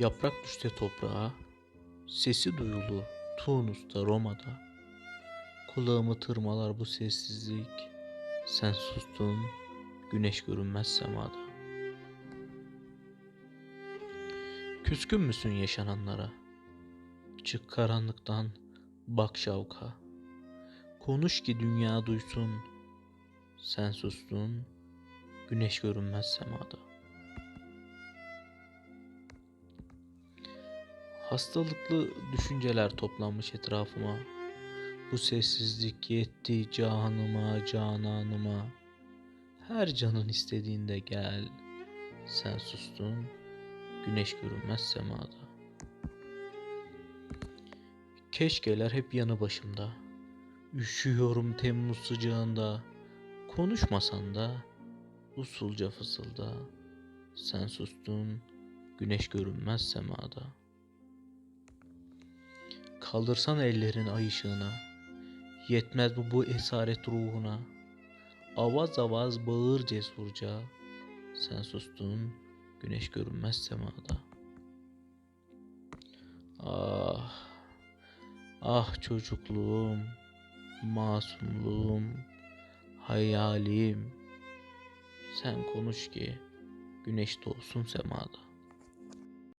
Yaprak düşse toprağa, sesi duyulu Tunus'ta, Roma'da. Kulağımı tırmalar bu sessizlik, sen sustun, güneş görünmez semada. Küskün müsün yaşananlara? Çık karanlıktan, bak şavka. Konuş ki dünya duysun, sen sustun, güneş görünmez semada. Hastalıklı düşünceler toplanmış etrafıma. Bu sessizlik yetti canıma, cananıma. Her canın istediğinde gel. Sen sustun, güneş görünmez semada. Keşkeler hep yanı başımda. Üşüyorum Temmuz sıcağında. Konuşmasan da usulca fısılda. Sen sustun, güneş görünmez semada. Kaldırsan ellerin ay ışığına. Yetmez bu bu esaret ruhuna. Avaz avaz bağır cesurca. Sen sustun, güneş görünmez semada. Ah, ah çocukluğum, masumluğum, hayalim. Sen konuş ki güneş doğsun semada.